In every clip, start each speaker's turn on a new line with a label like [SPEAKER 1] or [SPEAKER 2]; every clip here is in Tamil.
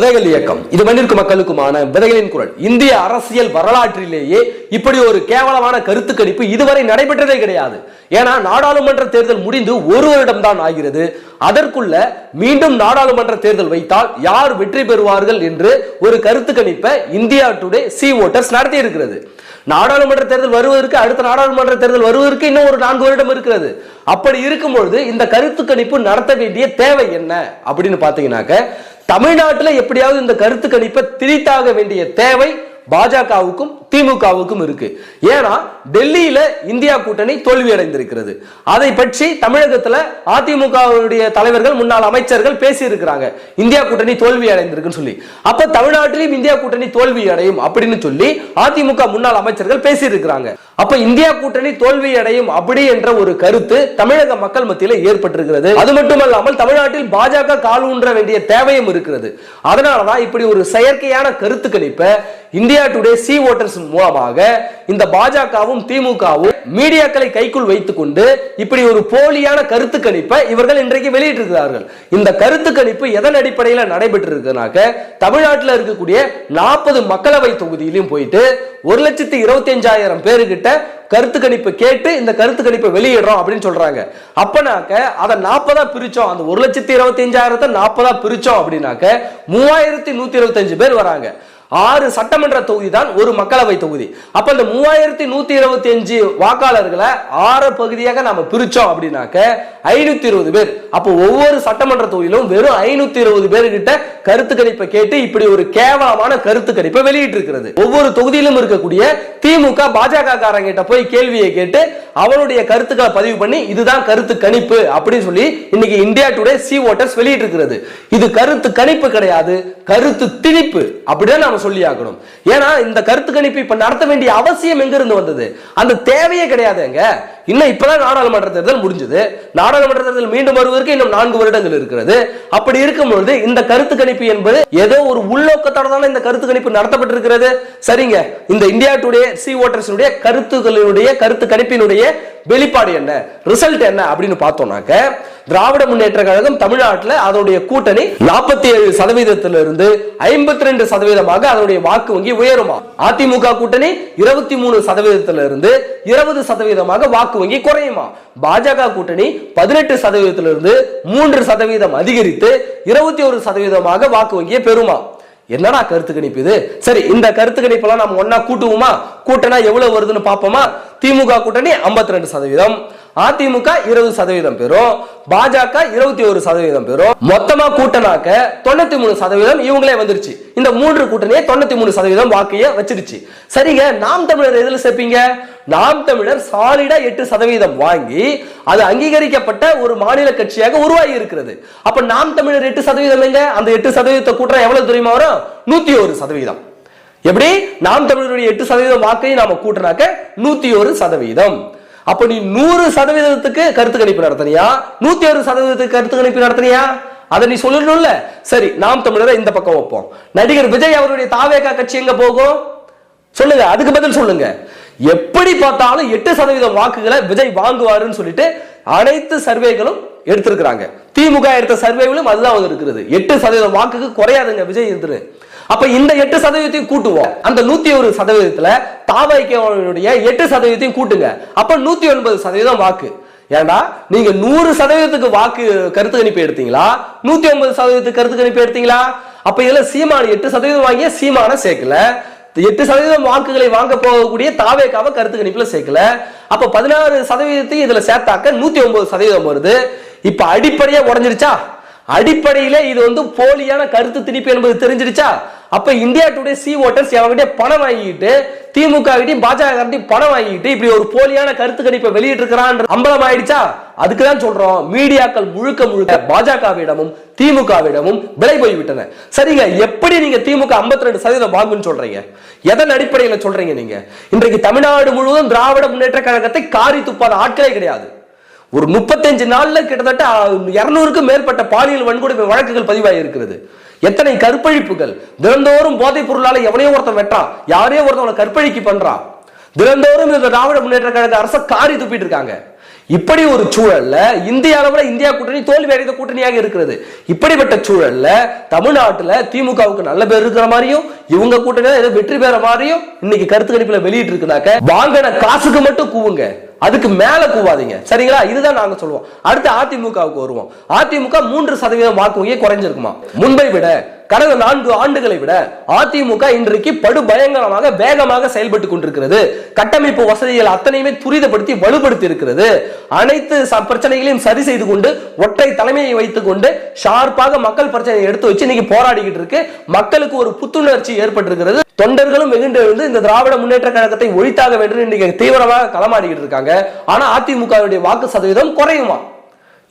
[SPEAKER 1] விதைகள் இயக்கம். இது மண்ணிற்கு மக்களுக்குமான விதைகளின் குரல். இந்திய அரசியல் வரலாற்றிலேயே இப்படி ஒரு கேவலமான கருத்து கணிப்பு இதுவரை நடைபெற்றதே கிடையாது. ஏன்னா நாடாளுமன்ற தேர்தல் முடிந்து ஒரு வருடம் தான் ஆகிறது. அதற்குள்ள மீண்டும் நாடாளுமன்ற தேர்தல் வைத்தால் யார் வெற்றி பெறுவார்கள் என்று ஒரு கருத்து கணிப்பை இந்தியா டுடே சி ஓட்டர்ஸ் நடத்தி இருக்கிறது நாடாளுமன்ற தேர்தல் வருவதற்கு அடுத்த நாடாளுமன்ற தேர்தல் வருவதற்கு இன்னும் ஒரு நான்கு வருடம் இருக்கிறது. அப்படி இருக்கும்பொழுது இந்த கருத்து கணிப்பு நடத்த வேண்டிய தேவை என்ன? அப்படின்னு பாத்தீங்கன்னாக்க தமிழ்நாட்டில் எப்படியாவது இந்த கருத்து கணிப்பை திரித்தாக வேண்டிய தேவை பாஜகவுக்கும் திமுகவுக்கும் இருக்கு. ஏன்னா டெல்லியில இந்தியா கூட்டணி தோல்வி அடைந்திருக்கிறது அதை பற்றி தமிழகத்துல அதிமுகவுடைய தலைவர்கள் முன்னாள் அமைச்சர்கள் பேசி இருக்கிறாங்க இந்தியா கூட்டணி தோல்வி அடைந்திருக்குன்னு சொல்லி. அப்ப தமிழ்நாட்டிலும் இந்தியா கூட்டணி தோல்வி அடையும் அப்படின்னு சொல்லி அதிமுக முன்னாள் அமைச்சர்கள் பேசி இருக்கிறாங்க அப்ப இந்தியா கூட்டணி தோல்வி அடையும் அப்படி என்ற ஒரு கருத்து தமிழக மக்கள் மத்தியில ஏற்பட்டிருக்கிறது. அது மட்டுமல்லாமல் தமிழ்நாட்டில் பாஜக கால் ஊன்ற வேண்டிய தேவையும் இருக்கிறது. அதனாலதான் இப்படி ஒரு செயற்கையான கருத்து கணிப்பை இந்தியா டுடே சி ஓட்டர்ஸ் மூலமாக இந்த பாஜகவும் திமுகவும் மீடியாக்களை கைக்குள் வைத்துக் கொண்டு இப்படி ஒரு போலியான கருத்து கணிப்பை இவர்கள் இன்றைக்கு வெளியிட்டிருக்கிறார்கள். இந்த கருத்து கணிப்பு எதன் அடிப்படையில் நடைபெற்று தமிழ்நாட்டில் இருக்கக்கூடிய நாற்பது மக்களவை தொகுதியிலும் போயிட்டு ஒரு லட்சத்தி இருபத்தி அஞ்சாயிரம் பேருக்கிட்ட கருத்து கணிப்பு கேட்டு இந்த கருத்து கணிப்பை வெளியிடுறோம் அப்படின்னு சொல்றாங்க. அப்பனாக்க அதை நாற்பதா பிரிச்சோம். அந்த ஒரு லட்சத்தி இருபத்தி அஞ்சாயிரத்தை நாற்பதா பிரிச்சோம் அப்படின்னாக்க மூவாயிரத்தி நூத்தி இருபத்தி அஞ்சு பேர் வராங்க. ஆறு சட்டமன்ற தொகுதி தான் ஒரு மக்களவை தொகுதி. அப்ப இந்த மூவாயிரத்தி நூத்தி இருபத்தி அஞ்சு வாக்காளர்களை ஆறு பகுதியாக நாம பிரிச்சோம் அப்படின்னாக்க ஐநூத்தி இருபது பேர். அப்போ ஒவ்வொரு சட்டமன்ற தொகுதியிலும் வெறும் ஐநூத்தி இருபது பேர்கிட்ட கருத்து கணிப்பை கேட்டு இப்படி ஒரு கேவலமான கருத்து கணிப்பை வெளியிட்டு இருக்கிறது ஒவ்வொரு தொகுதியிலும் இருக்கக்கூடிய திமுக பாஜக காரங்கிட்ட போய் கேள்வியை கேட்டு அவனுடைய கருத்துக்களை பதிவு பண்ணி இதுதான் கருத்து கணிப்பு அப்படின்னு சொல்லி இன்னைக்கு இந்தியா டுடே சி ஓட்டர்ஸ் வெளியிட்டு இருக்கிறது இது கருத்து கணிப்பு கிடையாது கருத்து திணிப்பு அப்படிதான் நாம சொல்லி ஆகணும் ஏன்னா இந்த கருத்து கணிப்பு இப்ப நடத்த வேண்டிய அவசியம் எங்க இருந்து வந்தது? அந்த தேவையே கிடையாதுங்க இன்னும் இப்பதான் நாடாளுமன்ற தேர்தல் முடிஞ்சது. நாடாளுமன்ற தேர்தல் மீண்டும் வருவதற்கு இன்னும் நான்கு வருடங்கள் இருக்கிறது. அப்படி இருக்கும்பொழுது இந்த கருத்து கணிப்பு என்பது ஏதோ ஒரு உள்நோக்கத்தோட தானே இந்த கருத்து கணிப்பு நடத்தப்பட்டிருக்கிறது? சரிங்க. இந்த இந்தியா டுடே சி ஓட்டர்ஸினுடைய கருத்துக்களுடைய கருத்து கணிப்பினுடைய வெளிப்பாடு என்ன? ரிசல்ட் என்ன அப்படின்னு பார்த்தோம்னாக்க திராவிட முன்னேற்ற கழகம் தமிழ்நாட்டில் அதனுடைய கூட்டணி நாற்பத்தி ஏழு சதவீதத்திலிருந்து ஐம்பத்தி ரெண்டு சதவீதமாக அதனுடைய வாக்கு வங்கி உயருமா? அதிமுக கூட்டணி இருபத்தி மூணு சதவீதத்திலிருந்து இருபது சதவீதமாக வாக்கு வங்கி குறையுமா? பாஜக கூட்டணி பதினெட்டு சதவீதத்திலிருந்து மூன்று சதவீதம் அதிகரித்து இருபத்தி ஒரு சதவீதமாக வாக்கு வங்கியை பெறுமா? என்னடா கருத்து கணிப்பு இது? சரி இந்த கருத்து கணிப்பெல்லாம் நம்ம ஒன்னா கூட்டுவோமா? கூட்டினா எவ்வளவு வருதுன்னு பார்ப்போமா? திமுக கூட்டணி 52% ரெண்டு சதவீதம். அதிமுக இருபது சதவீதம் பெறும் பாஜக இருபத்தி ஒரு சதவீதம் பெறும். மொத்தமா கூட்டனாக்க தொண்ணூத்தி மூணு சதவீதம் இவங்களே வந்துருச்சு. இந்த மூன்று கூட்டணியை தொண்ணூத்தி மூணு சதவீதம் வாக்கைய வச்சிருச்சு. சரிங்க நாம் தமிழர் எதுல சேர்ப்பீங்க? நாம் தமிழர் சாலிடா எட்டு சதவீதம் வாங்கி அது அங்கீகரிக்கப்பட்ட ஒரு மாநில கட்சியாக உருவாகி இருக்கிறது. அப்ப நாம் தமிழர் எட்டு சதவீதம் எங்க? அந்த எட்டு சதவீதத்தை கூட்டுறா எவ்வளவு தெரியுமா வரும்? நூத்தி ஒரு சதவீதம். எப்படி? நாம் தமிழருடைய எட்டு சதவீதம் வாக்கையும் நாம கூட்டினாக்க நூத்தி ஒரு சதவீதம். அப்ப நீ நூறு சதவீதத்துக்கு கருத்து கணிப்பு நடத்தினியா? நூத்தி ஆறு சதவீதத்துக்கு கருத்து கணிப்பு நடத்தினியா? அதை நீ சொல்லணும்ல சரி நாம் தமிழரை இந்த பக்கம் வைப்போம். நடிகர் விஜய் அவருடைய தாவேகா கட்சி எங்க போகும்? சொல்லுங்க அதுக்கு பதில் சொல்லுங்க. எப்படி பார்த்தாலும் எட்டு சதவீதம் வாக்குகளை விஜய் வாங்குவாருன்னு சொல்லிட்டு அனைத்து சர்வேகளும் எடுத்திருக்கிறாங்க. திமுக எடுத்த சர்வேவிலும் அதுதான் வந்து இருக்கிறது எட்டு சதவீதம் வாக்குக்கு குறையாதுங்க விஜய் இருந்து அப்ப இந்த எட்டு சதவீதத்தையும் கூட்டுவோம். அந்த நூத்தி ஒரு சதவீதத்துல தாவைக்கனுடைய எட்டு சதவீதத்தையும் கூட்டுங்க. அப்ப நூத்தி ஒன்பது சதவீதம் வாக்கு. ஏண்டா நீங்க நூறு சதவீதத்துக்கு வாக்கு கருத்து கணிப்பு எடுத்தீங்களா? நூத்தி ஒன்பது சதவீதத்துக்கு கருத்து கணிப்பு எடுத்தீங்களா? அப்ப இதுல சீமான எட்டு சதவீதம் வாங்கிய சீமான சேர்க்கல. எட்டு சதவீதம் வாக்குகளை வாங்க போகக்கூடிய தாவேக்காவை கருத்து கணிப்புல சேர்க்கல. அப்ப பதினாறு சதவீதத்தையும் இதுல சேர்த்தாக்க நூத்தி ஒன்பது சதவீதம் வருது. இப்ப அடிப்படையா உடஞ்சிருச்சா? அடிப்படையில இது வந்து போலியான கருத்து திணிப்பு என்பது தெரிஞ்சிருச்சா? அப்ப இந்தியா டுடே சி ஓட்டர்ஸ் அவங்ககிட்ட பணம் வாங்கிட்டு திமுக கிட்டையும் பாஜக கிட்டையும் பணம் வாங்கிட்டு இப்படி ஒரு போலியான கருத்து கணிப்பை வெளியிட்டு இருக்கிறான் அம்பலம் ஆயிடுச்சா? அதுக்குதான் சொல்றோம் மீடியாக்கள் முழுக்க முழுக்க பாஜகவிடமும் திமுகவிடமும் விலை போய்விட்டன. சரிங்க எப்படி நீங்க திமுக 52% ரெண்டு சதவீதம் வாங்குன்னு சொல்றீங்க? எதன் அடிப்படையில சொல்றீங்க நீங்க? இன்றைக்கு தமிழ்நாடு முழுவதும் திராவிட முன்னேற்ற கழகத்தை காரி துப்பாத ஆட்களே கிடையாது. ஒரு முப்பத்தஞ்சு நாளில் கிட்டத்தட்ட இருநூறுக்கும் மேற்பட்ட பாலியல் வன்கொடுமை வழக்குகள் பதிவாகி இருக்கிறது எத்தனை கற்பழிப்புகள்? தினந்தோறும் போதைப் பொருளால் எவனையோ ஒருத்தன் வெட்டான் யாரையோ ஒருத்தவனை கற்பழிக்கு பண்றான். தினந்தோறும் இந்த திராவிட முன்னேற்ற கழக அரசை காரி துப்பிட்டு இருக்காங்க. இப்படி ஒரு சூழல்ல இந்திய அளவில் இந்தியா கூட்டணி தோல்வி அடைந்த கூட்டணியாக இருக்கிறது. இப்படிப்பட்ட சூழல்ல தமிழ்நாட்டில் திமுகவுக்கு நல்ல பேர் இருக்கிற மாதிரியும் இவங்க கூட்டணி ஏதோ வெற்றி பெற மாதிரியும் இன்னைக்கு கருத்து கணிப்புல வெளியிட்டு இருக்குனாக்க வாங்கின காசுக்கு மட்டும் கூவுங்க. அதுக்கு மேல கூவாதீங்க. சரிங்களா? இதுதான் நாங்க சொல்லுவோம். அடுத்து அதிமுகவுக்கு வருவோம். அதிமுக மூன்று சதவீதம் வாக்கு குறைஞ்சிருக்குமா? முன்பை விட. கடந்த நான்கு ஆண்டுகளை விட அதிமுக இன்றைக்கு படு பயங்கரமாக வேகமாக செயல்பட்டு கொண்டிருக்கிறது. கட்டமைப்பு வசதிகள் அத்தனையுமே துரிதப்படுத்தி வலுப்படுத்தி இருக்கிறது அனைத்து பிரச்சனைகளையும் சரி செய்து கொண்டு ஒற்றை தலைமையை வைத்துக் கொண்டு ஷார்ப்பாக மக்கள் பிரச்சனையை எடுத்து வச்சு இன்னைக்கு போராடிக்கிட்டு இருக்கு. மக்களுக்கு ஒரு புத்துணர்ச்சி ஏற்பட்டிருக்கிறது. தொண்டர்களும் வெகுண்டு எழுந்து இந்த திராவிட முன்னேற்ற கழகத்தை ஒழித்தாக வேண்டும் இன்னைக்கு தீவிரமாக களமாடிக்கிட்டு இருக்காங்க. ஆனா அதிமுகவுடைய வாக்கு சதவீதம் குறையுமா?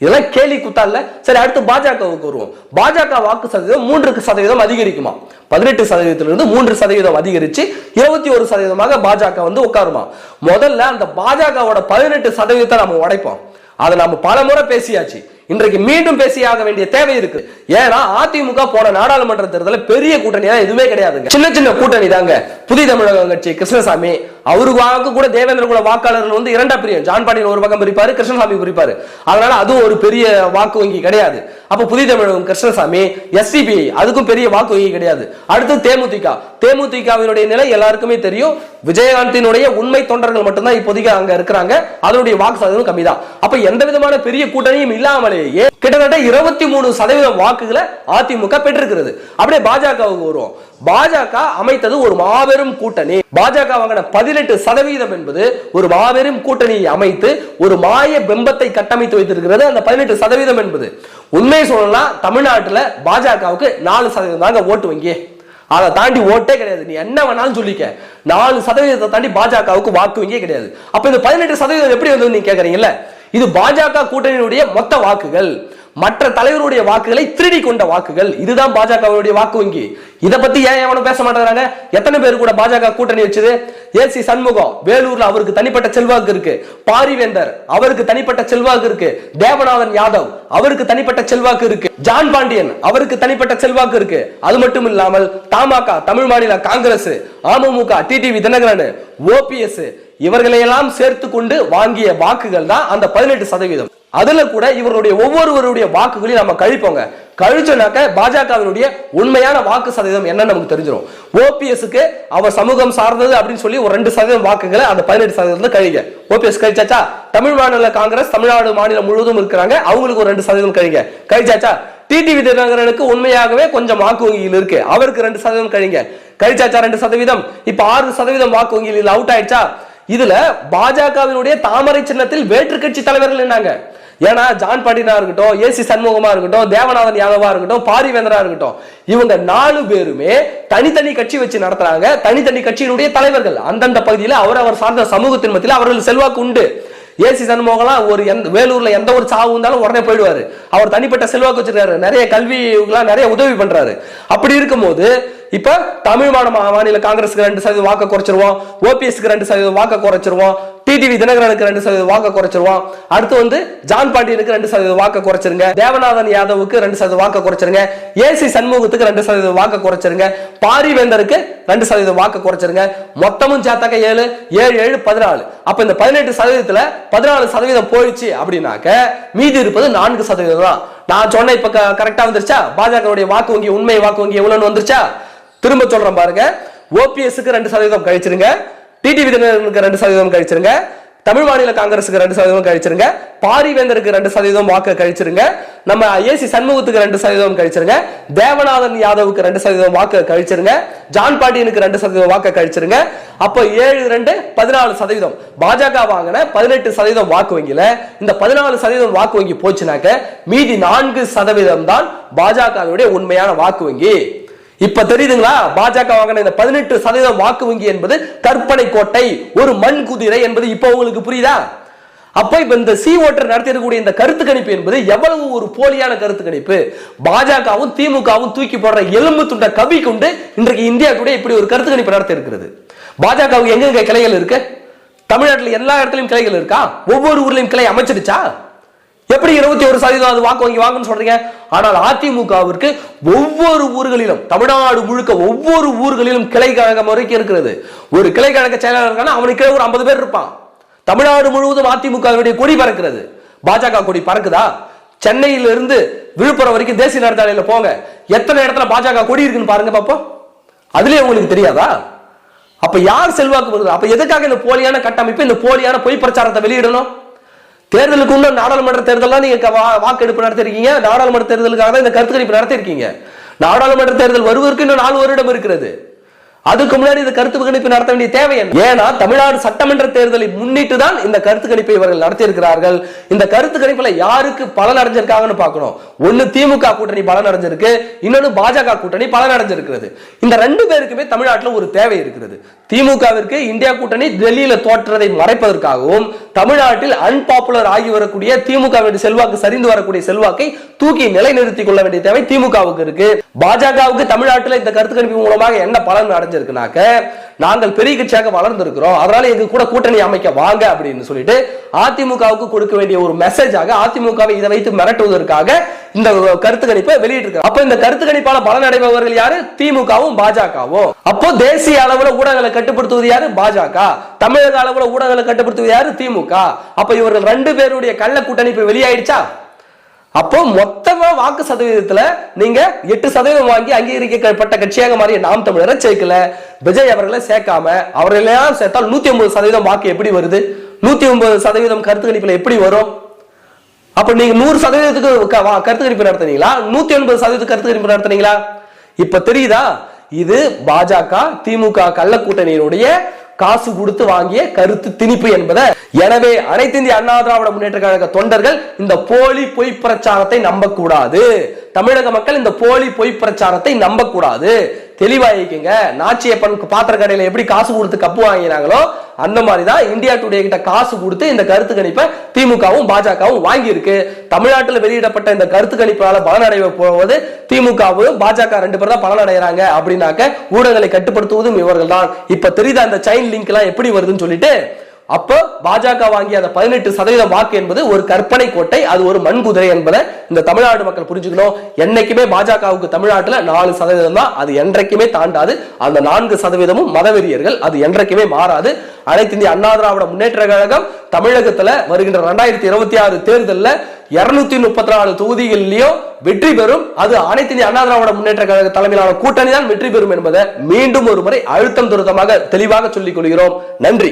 [SPEAKER 1] இதெல்லாம் கேலி குத்தா இல்ல? சரி அடுத்து பாஜகவுக்கு வருவோம். பாஜக வாக்கு சதவீதம் மூன்று சதவீதம் அதிகரிக்குமா? பதினெட்டு சதவீதத்திலிருந்து மூன்று சதவீதம் அதிகரிச்சு இருபத்தி ஒரு சதவீதமாக பாஜக வந்து உட்காருமா? முதல்ல அந்த பாஜகவோட பதினெட்டு சதவீதத்தை நம்ம உடைப்போம். அதை நம்ம பல முறை பேசியாச்சு. இன்றைக்கு மீண்டும் பேசியாக வேண்டிய தேவை இருக்கு. ஏன்னா அதிமுக போன நாடாளுமன்ற தேர்தலில் பெரிய கூட்டணி எதுவுமே கிடையாதுங்க. சின்ன சின்ன கூட்டணி தாங்க புதிய தமிழகம் கட்சி கிருஷ்ணசாமி அவருக்கு வாக்கு கூட தேவேந்திர வாக்காளர்கள் வந்து இரண்டா பிரியும். ஜான் பாண்டியன் ஒரு பக்கம் பிரிப்பாரு கிருஷ்ணசாமி பிரிப்பாரு. அதனால அதுவும் ஒரு பெரிய வாக்கு வங்கி கிடையாது. அப்ப புதிய தமிழகம் கிருஷ்ணசாமி எஸ்சிபிஐ அதுக்கும் பெரிய வாக்கு வங்கி கிடையாது. அடுத்து தேமுதிக. தேமுதிகவினுடைய நிலை எல்லாருக்குமே தெரியும். விஜயகாந்தினுடைய உண்மை தொண்டர்கள் மட்டும்தான் இப்போதைக்கு அங்க இருக்கிறாங்க. அதனுடைய வாக்கு சதவீதம் கம்மி தான் அப்ப எந்த விதமான பெரிய கூட்டணியும் இல்லாமலேயே கிட்டத்தட்ட இருபத்தி மூணு சதவீதம் வாக்குகளை அதிமுக பெற்றிருக்கிறது. அப்படியே பாஜகவுக்கு வருவோம். பாஜக அமைத்தது ஒரு மாபெரும் கூட்டணி. பாஜக வாங்கின பதினெட்டு சதவீதம் என்பது ஒரு மாபெரும் கூட்டணியை அமைத்து ஒரு மாய பிம்பத்தை கட்டமைத்து வைத்திருக்கிறது. அந்த பதினெட்டு சதவீதம் என்பது. உண்மை சொல்லலாம் தமிழ்நாட்டில் பாஜகவுக்கு நாலு சதவீதம் தாங்க ஓட்டு வங்கி. அதை தாண்டி ஓட்டே கிடையாது. நீ என்ன வேணாலும் சொல்லிக்க. நாலு சதவீதத்தை தாண்டி பாஜகவுக்கு வாக்கு வங்கியே கிடையாது. அப்ப இந்த பதினெட்டு சதவீதம் எப்படி வந்து நீங்க கேக்குறீங்கல்ல? இது பாஜக கூட்டணியினுடைய மொத்த வாக்குகள். மற்ற தலைவருடைய வாக்குகளை திருடி கொண்ட வாக்குகள். இதுதான் பாஜகவுடைய வாக்கு வங்கி. இத பத்தி ஏன் எவனும் பேச மாட்டேங்கிறாங்க? எத்தனை பேர் கூட பாஜக கூட்டணி வச்சது? ஏசி சண்முகம் வேலூர்ல அவருக்கு தனிப்பட்ட செல்வாக்கு இருக்கு. பாரிவேந்தர் அவருக்கு தனிப்பட்ட செல்வாக்கு இருக்கு. தேவநாதன் யாதவ் அவருக்கு தனிப்பட்ட செல்வாக்கு இருக்கு. ஜான் பாண்டியன் அவருக்கு தனிப்பட்ட செல்வாக்கு இருக்கு. அது மட்டும் இல்லாமல் தமாக தமிழ் மாநில காங்கிரஸ் அமமுக டிடிவி தினகரன் ஓபிஎஸ் இவர்களையெல்லாம் சேர்த்து கொண்டு வாங்கிய வாக்குகள் தான் அந்த பதினெட்டு சதவீதம். அதுல கூட இவருடைய ஒவ்வொருவருடைய வாக்குகளையும் நம்ம கழிப்போங்க. கழிச்சோனாக்க பாஜகவினுடைய உண்மையான வாக்கு சதவீதம் என்னன்னு நமக்கு தெரிஞ்சிடும் ஓபிஎஸ்க்கு அவர் சமூகம் சார்ந்தது அப்படின்னு சொல்லி ஒரு ரெண்டு சதவீதம் வாக்குகளை அந்த பதினெட்டு சதவீதம் கழிங்க. ஓபிஎஸ் கழிச்சாச்சா? தமிழ் மாநில காங்கிரஸ் தமிழ்நாடு மாநிலம் முழுவதும் இருக்கிறாங்க. அவங்களுக்கு ஒரு ரெண்டு சதவீதம் கழிங்க. கழிச்சாச்சா? டிடிவி தினகரனுக்கு உண்மையாகவே கொஞ்சம் வாக்கு வங்கியில் இருக்கு. அவருக்கு ரெண்டு சதவீதம் கழிங்க. கழிச்சாச்சா ரெண்டு சதவீதம்? இப்ப ஆறு சதவீதம் வாக்கு வங்கியில் அவுட் ஆயிடுச்சா? இதுல பாஜகவினுடைய தாமரை சின்னத்தில் வேற்று கட்சி தலைவர்கள் என்னாங்க ஏன்னா ஜான் பாண்டியனா இருக்கட்டும் ஏசி சண்முகமா இருக்கட்டும் தேவநாதன் யாதவா இருக்கட்டும் பாரிவேந்தரா இருக்கட்டும் இவங்க நாலு பேருமே தனித்தனி கட்சி வச்சு நடத்துறாங்க. தனித்தனி கட்சியினுடைய தலைவர்கள். அந்தந்த பகுதியில் அவர் அவர் சார்ந்த சமூகத்தின் மத்தியில் அவர்கள் செல்வாக்கு உண்டு. ஏசி சண்முகம்லாம் ஒரு எந்த வேலூர்ல எந்த ஒரு சாவு இருந்தாலும் உடனே போயிடுவாரு. அவர் தனிப்பட்ட செல்வாக்கு வச்சிருக்காரு. நிறைய கல்விலாம் நிறைய உதவி பண்றாரு. அப்படி இருக்கும்போது இப்ப தமிழ் மாநில மாநில காங்கிரஸுக்கு ரெண்டு சதவீதம் வாக்க குறைச்சிருவோம். ஓபிஎஸ்க்கு ரெண்டு சதவீதம் வாக்க குறைச்சிருவோம். டிடிவி தினகரனுக்கு ரெண்டு சதவீதம் வாக்க குறைச்சிருவோம். அடுத்து வந்து ஜான் பாண்டியனுக்கு ரெண்டு சதவீதம் வாக்க குறைச்சிருங்க. தேவநாதன் யாதவுக்கு ரெண்டு சதவீதம் வாக்க குறைச்சிருங்க. ஏசி சண்முகத்துக்கு ரெண்டு சதவீதம் வாக்க குறைச்சிருங்க. பாரிவேந்தருக்கு ரெண்டு சதவீதம் வாக்க குறைச்சிருங்க. மொத்தமும் சேர்த்தாக்க ஏழு ஏழு ஏழு பதினாலு. அப்ப இந்த பதினெட்டு சதவீதத்துல பதினாலு சதவீதம் போயிடுச்சு அப்படின்னாக்க மீதி இருப்பது நான்கு சதவீதம் தான். நான் சொன்ன இப்ப கரெக்டா வந்துருச்சா? பாஜகவுடைய வாக்கு வங்கி உண்மை வாக்கு வங்கி எவ்வளவுன்னு வந்துருச்சா? திரும்ப சொல்றேன் பாருங்க. ஓபிஎஸ்க்கு ரெண்டு சதவீதம் கழிச்சிருங்க. டிடிவி தினகரனுக்கு ரெண்டு சதவீதம் கழிச்சிருங்க. தமிழ் மாநில காங்கிரஸுக்கு ரெண்டு சதவீதம் கழிச்சிருங்க. பாரிவேந்தருக்கு ரெண்டு சதவீதம் வாக்கு கழிச்சிருங்க. நம்ம ஏசி சண்முகத்துக்கு ரெண்டு சதவீதம் கழிச்சிருங்க. தேவநாதன் யாதவுக்கு ரெண்டு சதவீதம் வாக்கு கழிச்சிருங்க. ஜான் பாண்டியனுக்கு ரெண்டு சதவீதம் வாக்கு கழிச்சிருங்க. அப்போ ஏழு ரெண்டு பதினாலு சதவீதம். பாஜக வாங்கின பதினெட்டு சதவீதம் வாக்கு வங்கியில. இந்த பதினாலு சதவீதம் வாக்கு வங்கி போச்சுனாக்க மீதி நான்கு சதவீதம் தான் பாஜகவுடைய உண்மையான வாக்கு வங்கி. இப்ப தெரியுதுங்களா? பாஜக வாங்கின இந்த பதினெட்டு சதவீதம் வாக்கு வங்கி என்பது கற்பனை கோட்டை ஒரு மண் குதிரை என்பது இப்ப உங்களுக்கு புரியுதா? அப்ப இப்ப இந்த சி ஓட்டர் நடத்திடக்கூடிய இந்த கருத்து கணிப்பு என்பது எவ்வளவு ஒரு போலியான கருத்து கணிப்பு? பாஜகவும் திமுகவும் தூக்கி போடுற எலும்பு துண்ட கவி கொண்டு இன்றைக்கு இந்தியா கூட இப்படி ஒரு கருத்து கணிப்பு நடத்தி இருக்கிறது பாஜகவுக்கு எங்க கிளைகள் இருக்கு? தமிழ்நாட்டில் எல்லா இடத்துலயும் கிளைகள் இருக்கா? ஒவ்வொரு ஊர்லயும் கிளை அமைச்சிருச்சா எப்படி இருபத்தி ஒரு சதவீதம் அது வாக்கு வாங்கி வாங்குன்னு சொல்றீங்க? ஆனால் அதிமுகவிற்கு ஒவ்வொரு ஊர்களிலும் தமிழ்நாடு முழுக்க ஒவ்வொரு ஊர்களிலும் கிளை கழகம் வரைக்கும் இருக்கிறது. ஒரு கிளை கழக செயலாளர் அவனுக்கு ஒரு ஐம்பது பேர் இருப்பான். தமிழ்நாடு முழுவதும் அதிமுகவினுடைய கொடி பறக்கிறது. பாஜக கொடி பறக்குதா? சென்னையில இருந்து விழுப்புரம் வரைக்கும் தேசிய நெடுஞ்சாலையில போங்க. எத்தனை இடத்துல பாஜக கொடி இருக்குன்னு பாருங்க பாப்போம். அதுலயே உங்களுக்கு தெரியாதா? அப்ப யார் செல்வாக்கு வருது அப்ப எதுக்காக இந்த போலியான கட்டமைப்பு இந்த போலியான பொய் பிரச்சாரத்தை வெளியிடணும்? தேர்தலுக்கு உள்ள நாடாளுமன்ற தேர்தலாம் நீங்க வா- வாக்கெடுப்பு நடத்திருக்கீங்க. நாடாளுமன்ற தேர்தலுக்காக தான் இந்த கருத்துக்கணிப்பு நடத்திருக்கீங்க. நாடாளுமன்ற தேர்தல் வருவதற்கு இன்னும் நாலு வருடம் இருக்கிறது. அதுக்கு முன்னாடி இந்த கருத்து கணிப்பு நடத்த வேண்டிய தேவை என்ன? ஏன்னா தமிழ்நாடு சட்டமன்ற தேர்தலை முன்னிட்டு தான் இந்த கருத்து கணிப்பை இவர்கள் நடத்தியிருக்கிறார்கள். இந்த கருத்து கணிப்புல யாருக்கு பலன் அடைஞ்சிருக்காங்கன்னு பார்க்கணும். ஒன்னு திமுக கூட்டணி பலன் அடைஞ்சிருக்கு. இன்னொன்னு பாஜக கூட்டணி பலன் அடைஞ்சிருக்கிறது. இந்த ரெண்டு பேருக்குமே தமிழ்நாட்டில் ஒரு தேவை இருக்கிறது. திமுகவிற்கு இந்தியா கூட்டணி டெல்லியில தோற்றதை மறைப்பதற்காகவும் தமிழ்நாட்டில் அன்பாப்புலர் ஆகி வரக்கூடிய திமுக செல்வாக்கு சரிந்து வரக்கூடிய செல்வாக்கை தூக்கி நிலைநிறுத்திக் கொள்ள வேண்டிய தேவை திமுகவுக்கு இருக்கு. பாஜகவுக்கு தமிழ்நாட்டில் இந்த கருத்து கணிப்பு மூலமாக என்ன பலன் இருக்குனாக்க நாங்கள் பெரிய கட்சியாக வளர்ந்திருக்கிறோம். அதனால எங்க கூட கூட்டணி அமைக்க வாங்க அப்படின்னு சொல்லிட்டு அதிமுகவுக்கு கொடுக்க வேண்டிய ஒரு மெசேஜாக அதிமுகவை இதை வைத்து மிரட்டுவதற்காக இந்த கருத்து கணிப்பை வெளியிட்டிருக்காங்க அப்ப இந்த கருத்து கணிப்பால பலனடைபவர்கள் யாரு? திமுகவும் பாஜகவும். அப்போ தேசிய அளவுல ஊடகங்களை கட்டுப்படுத்துவது யாரு? பாஜக. தமிழக அளவுல ஊடகங்களை கட்டுப்படுத்துவது யாரு? திமுக. அப்ப இவர்கள் ரெண்டு பேருடைய கள்ள கூட்டணிப்பு வெளியாயிடுச்சா? அப்போ மொத்தமா வாக்கு சதவீதத்துல நீங்க எட்டு சதவீதம் வாங்கி அங்கீகரிக்கப்பட்ட கட்சியாக மாறிய நாம் தமிழரை சேர்க்கல. விஜய் அவர்களை சேர்க்காம அவர்களையெல்லாம் சேர்த்தால் நூத்தி ஒன்பது சதவீதம் வாக்கு எப்படி வருது? நூத்தி ஒன்பது சதவீதம் கருத்து கணிப்புல எப்படி வரும்? அப்ப நீங்க நூறு சதவீதத்துக்கு வா- கருத்து கணிப்பு நடத்துனீங்களா? நூத்தி எண்பது சதவீதத்துக்கு கருத்து கணிப்பு நடத்துனீங்களா? இப்ப தெரியுதா? இது பாஜக திமுக கள்ள கூட்டணியினுடைய காசு கொடுத்து வாங்கிய கருத்து திணிப்பு என்பதை எனவே அனைத்து இந்திய அண்ணா திராவிட முன்னேற்ற கழக தொண்டர்கள் இந்த போலி பொய் பிரச்சாரத்தை நம்பக்கூடாது. தமிழக மக்கள் இந்த போலி பொய் பிரச்சாரத்தை நம்பக்கூடாது. தெளிவாயிக்கங்க நாச்சியப்பன் பாத்திர கடையில எப்படி காசு கொடுத்து கப்பு வாங்கினாங்களோ அந்த மாதிரி தான் இந்தியா டுடே கிட்ட காசு கொடுத்து இந்த கருத்து கணிப்பை திமுகவும் பாஜகவும் வாங்கியிருக்கு. தமிழ்நாட்டில் வெளியிடப்பட்ட இந்த கருத்து கணிப்பால பலனடைய போவது திமுகவும் பாஜக ரெண்டு பேரும் தான் பலனடைகிறாங்க அப்படின்னாக்க ஊடகங்களை கட்டுப்படுத்துவதும் இவர்கள் தான் இப்ப தெரியுதா அந்த செயின் லிங்க் எல்லாம் எப்படி வருதுன்னு சொல்லிட்டு? அப்போ பாஜக வாங்கிய அந்த பதினெட்டு சதவீதம் வாக்கு என்பது ஒரு கற்பனை கோட்டை அது ஒரு மண்குதிரை என்பதை இந்த தமிழ்நாடு மக்கள் புரிஞ்சுக்கணும். என்னைக்குமே பாஜகவுக்கு தமிழ்நாட்டில் நாலு சதவீதம் தான் அது என்றைக்குமே தாண்டாது. அந்த நான்கு சதவீதமும் மதவெறியர்கள் அது என்றைக்குமே மாறாது. அனைத்து இந்திய அண்ணா திராவிட முன்னேற்ற கழகம் தமிழகத்துல வருகின்ற ரெண்டாயிரத்தி இருபத்தி ஆறு தேர்தலில் இருநூத்தி முப்பத்தி நாலு தொகுதிகளிலையும் வெற்றி பெறும். அது அனைத்து இந்திய அண்ணா திராவிட முன்னேற்ற கழக தலைமையிலான கூட்டணி தான் வெற்றி பெறும் என்பதை மீண்டும் ஒரு முறை அழுத்தம் திருத்தமாக தெளிவாக சொல்லிக் கொள்கிறோம். நன்றி.